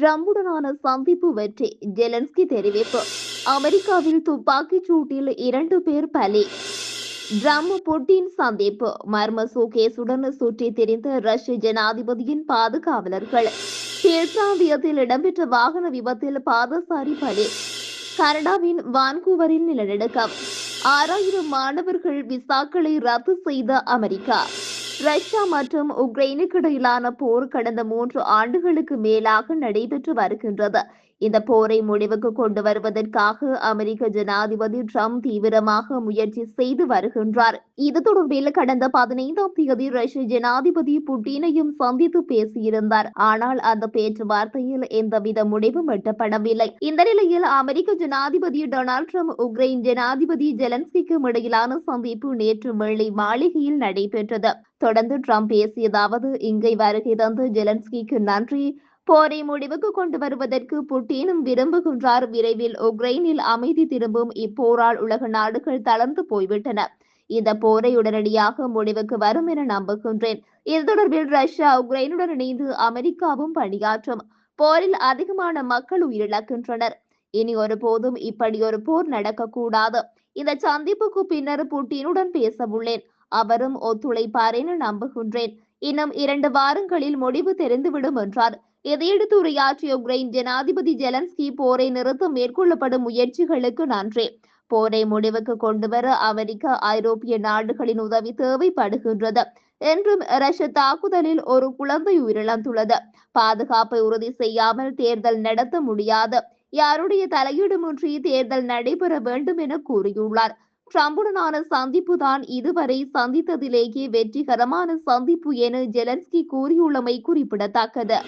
ட்ரம்புடனான சந்திப்பு வெற்றி. ஜெலன்ஸ்கி தெரிவிப்பு. அமெரிக்காவில் துப்பாக்கிச் சூட்டில் இரண்டு பேர் பலி. ட்ரம்ப் புட்டின் சந்திப்பு. மர்ம சூகேசுடன் சுற்றி திரிந்த ரஷ்ய ஜனாதிபதியின் பாதுகாவலர்கள். கீழ் இடம்பெற்ற வாகன விபத்தில் பாதசாரி பலி. கனடாவின் வான்கூவரில் நிலநடுக்கம். ஆறாயிரம் மாணவர்கள் விசாக்களை ரத்து செய்த அமெரிக்கா. ரஷ்யா மற்றும் உக்ரைனுக்கு இடையிலான போர் கடந்த மூன்று ஆண்டுகளுக்கு மேலாக நடைபெற்று வருகின்றது. இந்த போரை முடிவுக்கு கொண்டு வருவதற்காக அமெரிக்க ஜனாதிபதி ட்ரம்ப் தீவிரமாக முயற்சி செய்து வருகின்றார். இது தொடர்பில் கடந்த பதினைந்தாம் தேதி ரஷ்ய ஜனாதிபதி புட்டினையும் சந்தித்து பேசியிருந்தார். ஆனால் அந்த பேச்சுவார்த்தையில் எந்தவித முடிவும் எட்டப்படவில்லை. இந்த நிலையில் அமெரிக்க ஜனாதிபதி டொனால்ட் ட்ரம்ப் உக்ரைன் ஜனாதிபதி ஜெலன்ஸ்கிக்கும் இடையிலான சந்திப்பு நேற்று வெள்ளி மாளிகையில் நடைபெற்றது. தொடர்ந்து ட்ரம்ப் பேசியதாவது இங்கே வருகை தந்து ஜெலன்ஸ்கிக்கு நன்றி. போரை முடிவுக்கு கொண்டு வருவதற்கு புட்டினும் விரும்புகின்றார். விரைவில் உக்ரைனில் அமைதி திரும்பும் இப்போரால் உலக நாடுகள் தளர்ந்து போய்விட்டன. இந்த போரை உடனடியாக முடிவுக்கு வரும் என நம்புகின்றேன். இது தொடர்பில் ரஷ்யா உக்ரைனுடன் இணைந்து அமெரிக்காவும் பணியாற்றும் போரில் அதிகமான மக்கள் உயிரிழக்கின்றனர். இனி ஒருபோதும் இப்படி ஒரு போர் நடக்கக்கூடாது. இந்த சந்திப்புக்கு பின்னர் புட்டினுடன் பேச உள்ளேன் அவரும் ஒத்துழைப்பார் என நம்புகின்றேன். இன்னும் இரண்டு வாரங்களில் முடிவு தெரிந்துவிடும் என்றார். இதையடுத்து உரையாற்றிய உக்ரைன் ஜனாதிபதி ஜெலன்ஸ்கி போரை நிறுத்த மேற்கொள்ளப்படும் முயற்சிகளுக்கு நன்றி. போரை முடிவுக்கு கொண்டுவர அமெரிக்க ஐரோப்பிய நாடுகளின் உதவி தேவைப்படுகின்றது. என்றும் ரஷ்ய தாக்குதலில் ஒரு குழந்தை உயிரிழந்துள்ளது. பாதுகாப்பை உறுதி செய்யாமல் தேர்தல் நடத்த முடியாது. யாருடைய தலையீடுமின்றி தேர்தல் நடைபெற வேண்டும் என கூறியுள்ளார். ட்ரம்புடனான சந்திப்பு தான் இதுவரை சந்தித்ததிலேயே வெற்றிகரமான சந்திப்பு என ஜெலன்ஸ்கி கூறியுள்ளமை குறிப்பிடத்தக்கது.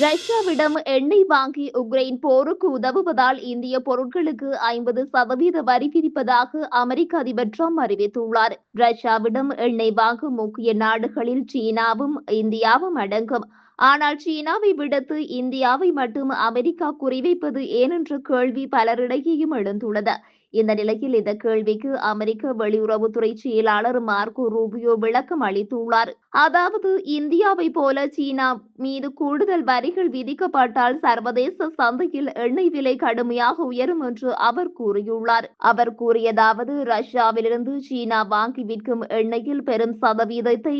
ரஷ்யாவிடம் எண்ணெய் வாங்கி உக்ரைன் போருக்கு உதவுவதால் இந்திய பொருட்களுக்கு ஐம்பது சதவீத வரி விதிப்பதாக அமெரிக்க அதிபர் ட்ரம்ப் அறிவித்துள்ளார். ரஷ்யாவிடம் எண்ணெய் வாங்கும் முக்கிய நாடுகளில் சீனாவும் இந்தியாவும் அடங்கும். ஆனால் சீனாவை விடுத்து இந்தியாவை மட்டும் அமெரிக்கா குறிவைப்பது ஏனென்ற கேள்வி பலரிடையேயும் எழுந்துள்ளது. இந்த நிலையில் இந்த கேள்விக்கு அமெரிக்க வெளியுறவுத்துறை செயலாளர் மார்க்கோ ரூபியோ விளக்கம் அளித்துள்ளார். அதாவது இந்தியாவை போல சீனா மீது கூடுதல் வரிகள் விதிக்கப்பட்டால் சர்வதேச சந்தையில் எண்ணெய் விலை கடுமையாக உயரும் என்று அவர் கூறியுள்ளார். அவர் கூறியதாவது ரஷ்யாவிலிருந்து சீனா வாங்கி விற்கும் எண்ணெயில் பெரும் சதவீதத்தை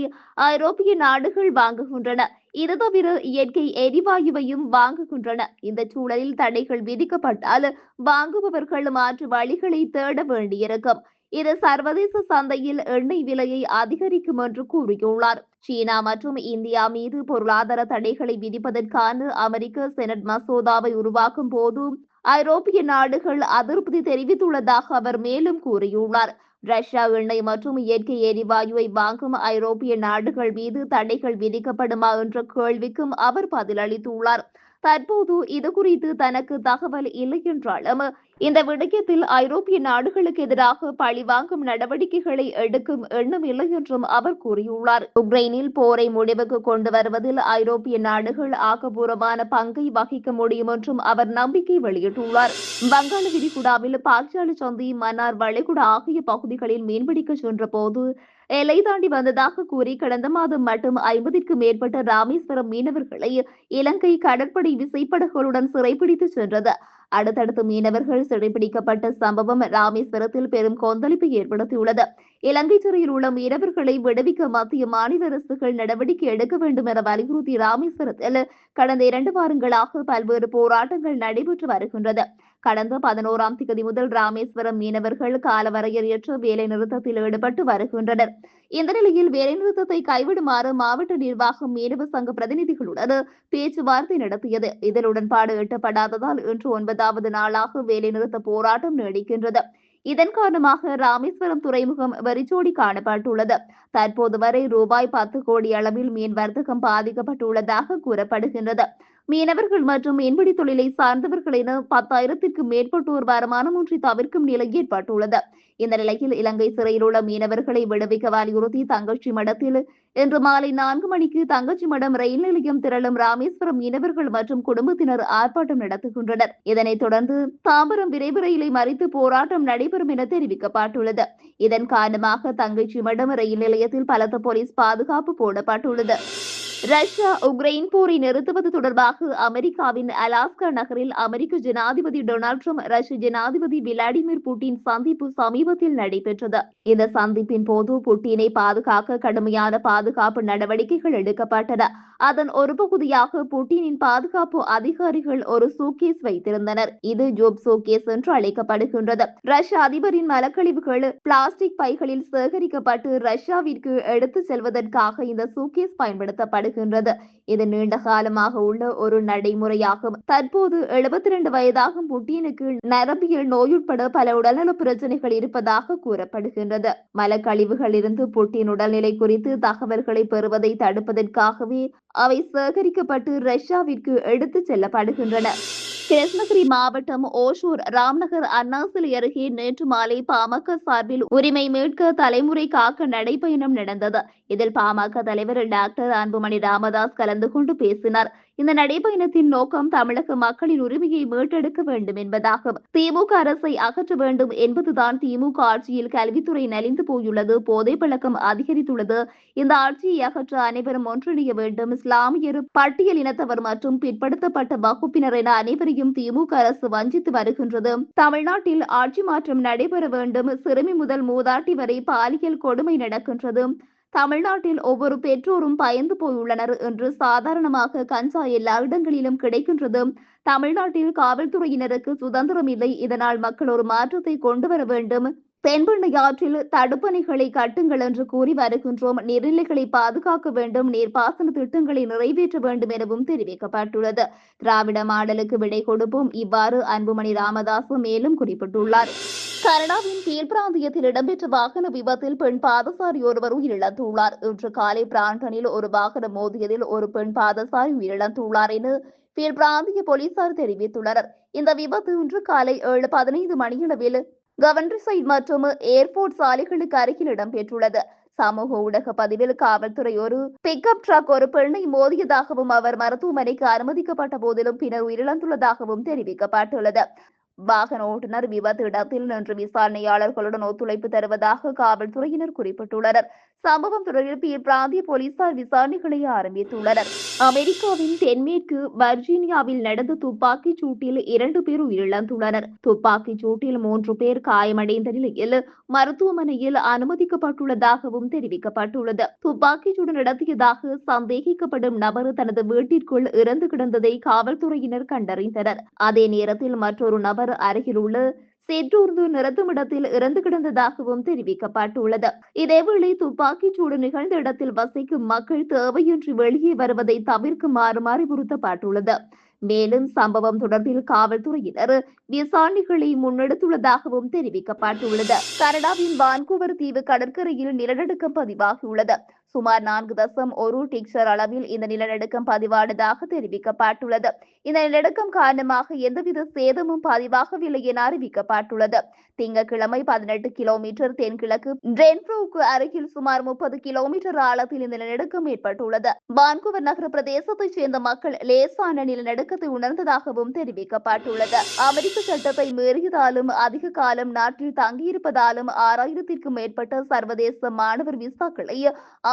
ஐரோப்பிய நாடுகள் வாங்குகின்றன. இது தவிர இயற்கை எரிவாயுவையும் வாங்குகின்றன. இந்த சூழலில் தடைகள் விதிக்கப்பட்டால் வாங்குபவர்கள் மாற்று வழிகளை தேட வேண்டியிருக்கும். இது சர்வதேச சந்தையில் எண்ணெய் விலையை அதிகரிக்கும் என்று கூறியுள்ளார். சீனா மற்றும் இந்தியா மீது பொருளாதார தடைகளை விதிப்பதற்கான அமெரிக்க செனட் மசோதாவை உருவாக்கும் போது ஐரோப்பிய நாடுகள் அதிருப்தி தெரிவித்துள்ளதாக அவர் மேலும் கூறியுள்ளார். ரஷ்யா எண்ணெய் மற்றும் இயற்கை எரிவாயுவை வாங்கும் ஐரோப்பிய நாடுகள் மீது தடைகள் விதிக்கப்படுமா என்ற கேள்விக்கும் அவர் பதிலளித்துள்ளார். தற்போது இது குறித்து தனக்கு தகவல் இல்லை என்றாலும் இந்த விடயத்தில் ஐரோப்பிய நாடுகளுக்கு எதிராக பழிவாங்கும் நடவடிக்கைகளை எடுக்கும் எண்ணம் இல்லை என்றும் அவர் கூறியுள்ளார். உக்ரைனில் போரை முடிவுக்கு கொண்டு வருவதில் ஐரோப்பிய நாடுகள் ஆக்கப்பூர்வமான பங்கை வகிக்க முடியும் என்றும் அவர் நம்பிக்கை வெளியிட்டுள்ளார். வங்காள விரிகுடாவில் பாக்சாலி சந்தி மன்னார் வளைகுடா ஆகிய பகுதிகளில் மீன்பிடிக்க சென்ற போது எல்லை தாண்டி வந்ததாக கூறி கடந்த மாதம் மட்டும் ஐம்பதிற்கும் மேற்பட்ட ராமேஸ்வரம் மீனவர்களை இலங்கை கடற்படை விசைப்படகுகளுடன் சிறைப்பிடித்து சென்றது. அடுத்தடுத்து மீனவர்கள் சிறைப்பிடிக்கப்பட்ட சம்பவம் ராமேஸ்வரத்தில் பெரும் கொந்தளிப்பை ஏற்படுத்தியுள்ளது. இலங்கை சிறையில் உள்ள மீனவர்களை விடுவிக்க மத்திய மாநில அரசுகள் நடவடிக்கை எடுக்க வேண்டும் என வலியுறுத்தி ராமேஸ்வரத்தில் கடந்த இரண்டு வாரங்களாக பல்வேறு போராட்டங்கள் நடைபெற்று வருகின்றது. கடந்த பதினோராம் தேதி முதல் ராமேஸ்வரம் மீனவர்கள் காலவரையறையற்ற வேலை நிறுத்தத்தில் ஈடுபட்டு வருகின்றனர். இந்த நிலையில் வேலைநிறுத்தத்தை கைவிடுமாறு மாவட்ட நிர்வாகம் மீனவ சங்க பிரதிநிதிகளுடன் பேச்சுவார்த்தை நடத்தியது. இதில் உடன்பாடு எட்டப்படாததால் இன்று ஒன்பதாவது நாளாக வேலைநிறுத்த போராட்டம் நீடிக்கின்றது. இதன் காரணமாக ராமேஸ்வரம் துறைமுகம் வெறிச்சோடி காணப்பட்டுள்ளது. தற்போது வரை ரூபாய் பத்து கோடி அளவில் மீன் வர்த்தகம் பாதிக்கப்பட்டுள்ளதாக கூறப்படுகின்றது. மீனவர்கள் மற்றும் மீன்பிடி தொழிலை சார்ந்தவர்கள் என பத்தாயிரத்திற்கும் மேற்பட்டோர் வருமானமின்றி தவிர்க்கும் நிலை ஏற்பட்டுள்ளது. இந்த நிலையில் இலங்கை சிறையில் உள்ள மீனவர்களை விடுவிக்க வலியுறுத்தி தங்கச்சி மடத்தில் இன்று மாலை நான்கு மணிக்கு தங்கச்சி மடம் ரயில் நிலையம் திரளும் ராமேஸ்வரம் மீனவர்கள் மற்றும் குடும்பத்தினர் ஆர்ப்பாட்டம் நடத்துகின்றனர். இதனைத் தொடர்ந்து தாம்பரம் விரைவு ரயிலை மறித்து போராட்டம் நடைபெறும் என தெரிவிக்கப்பட்டுள்ளது. இதன் காரணமாக தங்கச்சி மடம் ரயில் நிலையத்தில் பலத்த போலீஸ் பாதுகாப்பு போடப்பட்டுள்ளது. ரஷ்யா உக்ரைன் போரை நிறுத்துவது தொடர்பாக அமெரிக்காவின் அலாஸ்கா நகரில் அமெரிக்க ஜனாதிபதி டொனால்ட் ட்ரம்ப் ரஷ்ய ஜனாதிபதி விளாடிமிர் புட்டின் சந்திப்பு சமீபத்தில் நடைபெற்றது. இந்த சந்திப்பின் போது புட்டினை பாதுகாக்க கடுமையான பாதுகாப்பு நடவடிக்கைகள் எடுக்கப்பட்டன. அதன் ஒரு பகுதியாக புட்டினின் பாதுகாப்பு அதிகாரிகள் ஒரு சூக்கேஸ் வைத்திருந்தனர். இது ஜோப் சூக்கேஸ் என்று அழைக்கப்படுகின்றது. ரஷ்ய அதிபரின் மலக்கழிவுகள் பிளாஸ்டிக் பைகளில் சேகரிக்கப்பட்டு ரஷ்யாவிற்கு எடுத்து செல்வதற்காக இந்த சூக்கேஸ் வருகின்றது இது நீண்ட காலமாக உள்ள ஒரு நடைமுறையாகும். தற்போது எழுபத்தி இரண்டு வயதாகும் புட்டினுக்கு நரம்பியல் நோயுட்பட பல உடல்நல பிரச்சனைகள் இருப்பதாக கூறப்படுகின்றது. மலக்கழிவுகள் இருந்து புட்டின் உடல்நிலை குறித்து தகவல்களை பெறுவதை தடுப்பதற்காகவே அவை சேகரிக்கப்பட்டு ரஷ்யாவிற்கு எடுத்துச் செல்லப்படுகின்றன. கிருஷ்ணகிரி மாவட்டம் ஓசூர் ராம்நகர் அண்ணாசிலை அருகே நேற்று மாலை பாமக சார்பில் உரிமை மீட்க தலைமுறை காக்க நடைபயணம் நடந்தது. இதில் பாமக தலைவர் டாக்டர் அன்புமணி ராமதாஸ் கலந்து கொண்டு பேசினார். இந்த நடைபயணத்தின் நோக்கம் தமிழக மக்களின் உரிமையை மீட்டெடுக்க வேண்டும் என்பதாகும். திமுக அரசை அகற்ற வேண்டும் என்பதுதான் திமுக ஆட்சியில் கல்வித்துறை நலிந்து போயுள்ளது போதை பழக்கம் அதிகரித்துள்ளது. இந்த ஆட்சியை அகற்ற அனைவரும் ஒன்றிணைய வேண்டும். இஸ்லாமியர் பட்டியல் இனத்தவர் மற்றும் பிற்படுத்தப்பட்ட வகுப்பினர் என அனைவரையும் திமுக அரசு வஞ்சித்து வருகின்றது. தமிழ்நாட்டில் ஆட்சி மாற்றம் நடைபெற வேண்டும். சிறுமி முதல் மூதாட்டி வரை பாலியல் கொடுமை நடக்கின்றது. தமிழ்நாட்டில் ஒவ்வொரு பெற்றோரும் பயந்து போயுள்ளனர் என்று சாதாரணமாக கஞ்சா எல்லா இடங்களிலும் கிடைக்கின்றது. தமிழ்நாட்டில் காவல்துறையினருக்கு சுதந்திரம் இல்லை. இதனால் மக்கள் ஒரு மாற்றத்தை கொண்டு வர வேண்டும். தென்பெண்ணை தடுப்பணைகளை கட்டுங்கள் என்று கூறி வருகின்றோம். நீர்நிலைகளை பாதுகாக்க வேண்டும். நீர்ப்பாசன திட்டங்களை நிறைவேற்ற வேண்டும் எனவும் தெரிவிக்கப்பட்டுள்ளது. திராவிட மாடலுக்கு விடை கொடுப்போம். இவ்வாறு அன்புமணி ராமதாஸ் மேலும் குறிப்பிட்டுள்ளார். கனடாவின் கீழ் பிராந்தியத்தில் இடம்பெற்ற வாகன விபத்தில் பெண் பாதசாரி ஒருவர் உயிரிழந்துள்ளார். இன்று காலை பிராண்டனில் ஒரு வாகனம் மோதியதில் ஒரு பெண் பாதசாரி உயிரிழந்துள்ளார் என கீழ் பிராந்திய போலீசார் தெரிவித்துள்ளனர். இந்த விபத்து இன்று காலை ஏழு பதினைந்து மணியளவில் கவன்ட்ரிசைட் மற்றும் ஏர்போர்ட் சாலைகளுக்கு அருகில் இடம்பெற்றுள்ளது. சமூக ஊடக பதிவில் காவல்துறை ஒரு பிக்அப் ட்ரக் ஒரு பெண்ணை மோதியதாகவும் அவர் மருத்துவமனைக்கு அனுமதிக்கப்பட்ட போதிலும் பின்னர் உயிரிழந்துள்ளதாகவும் தெரிவிக்கப்பட்டுள்ளது. வாகன ஓட்டுநர் விபத்து இடத்தில் நின்று விசாரணையாளர்களுடன் ஒத்துழைப்பு தருவதாக காவல்துறையினர் குறிப்பிட்டுள்ளனர். சம்பவம் தொடர்பில் பிராந்திய போலீசார் விசாரணைகளை ஆரம்பித்துள்ளனர். அமெரிக்காவின் தென்மேற்கு வர்ஜீனியாவில் நடந்த துப்பாக்கிச் சூட்டில் இரண்டு பேர் உயிரிழந்துள்ளனர் துப்பாக்கிச் சூட்டில் மூன்று பேர் காயமடைந்த நிலையில் மருத்துவமனையில் அனுமதிக்கப்பட்டுள்ளதாகவும் தெரிவிக்கப்பட்டுள்ளது. துப்பாக்கிச் சூடு நடத்தியதாக சந்தேகிக்கப்படும் நபர் தனது வீட்டிற்குள் இறந்து கிடந்ததை காவல்துறையினர் கண்டறிந்தனர். அதே நேரத்தில் மற்றொரு நபர் அருகிலுள்ள செற்றூர்ந்து நிறுத்துமிடத்தில் இறந்து கிடந்ததாகவும் தெரிவிக்கப்பட்டுள்ளது. இதேவேளை துப்பாக்கிச் சூடு நிகழ்ந்த இடத்தில் வசிக்கும் மக்கள் தேவையின்றி வெளியே வருவதை தவிர்க்குமாறு அறிவுறுத்தப்பட்டுள்ளது. மேலும் சம்பவம் தொடர்பில் காவல்துறையினர் விசாரணைகளை முன்னெடுத்துள்ளதாகவும் தெரிவிக்கப்பட்டுள்ளது. கனடாவின் வான்கூவர் தீவு கடற்கரையில் நிலநடுக்கம் பதிவாகியுள்ளது. சுமார் நான்கு தசம் ஒரு டிக்சர் அளவில் இந்த நிலநடுக்கம் பதிவானதாக தெரிவிக்கப்பட்டுள்ளது. இந்த நிலநடுக்கம் காரணமாக எந்தவித சேதமும் பதிவாகவில்லை என அறிவிக்கப்பட்டுள்ளது. திங்கட்கிழமை பதினெட்டு கிலோமீட்டர் தென்கிழக்கு டென்ப்ரோவுக்கு அருகில் சுமார் முப்பது கிலோமீட்டர் ஆழத்தில் இந்த நிலநடுக்கம் ஏற்பட்டுள்ளது. வான்கூவர் நகர பிரதேசத்தைச் சேர்ந்த மக்கள் லேசான நிலநடுக்கத்தை உணர்ந்ததாகவும் தெரிவிக்கப்பட்டுள்ளது. அமெரிக்க சட்டத்தை மீறியதாலும் அதிக காலம் நாட்டில் தங்கியிருப்பதாலும் ஆறாயிரத்திற்கும் மேற்பட்ட சர்வதேச மாணவர் விசாக்களை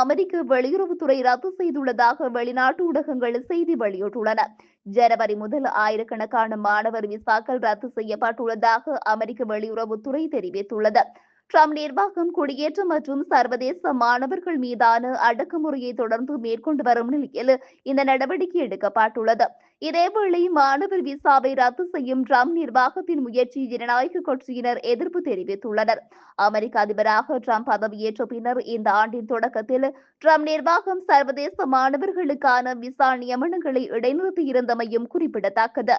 அமெரிக்க வெளியுறவுத்துறை ரத்து செய்துள்ளதாக வெளிநாட்டு ஊடகங்கள் செய்தி வெளியிட்டுள்ளன. ஜனவரி முதல் ஆயிரக்கணக்கான மாணவர் விசாக்கள் ரத்து செய்யப்பட்டுள்ளதாக அமெரிக்க வெளியுறவுத்துறை தெரிவித்துள்ளது. ட்ரம்ப் நிர்வாகம் குடியேற்ற மற்றும் சர்வதேச மாணவர்கள் மீதான அடக்குமுறையை தொடர்ந்து மேற்கொண்டு வரும் நிலையில் இந்த நடவடிக்கை எடுக்கப்பட்டுள்ளது. இதேவேளை மாணவர் விசாவை ரத்து செய்யும் ட்ரம்ப் நிர்வாகத்தின் முயற்சி ஜனநாயக கட்சியினர் எதிர்ப்பு தெரிவித்துள்ளனர். அமெரிக்க அதிபராக ட்ரம்ப் பதவியேற்ற பின்னர் இந்த ஆண்டின் தொடக்கத்தில் ட்ரம்ப் நிர்வாகம் சர்வதேச மாணவர்களுக்கான விசா நியமனங்களை இடைநிறுத்தியிருந்தமையும் குறிப்பிடத்தக்கது.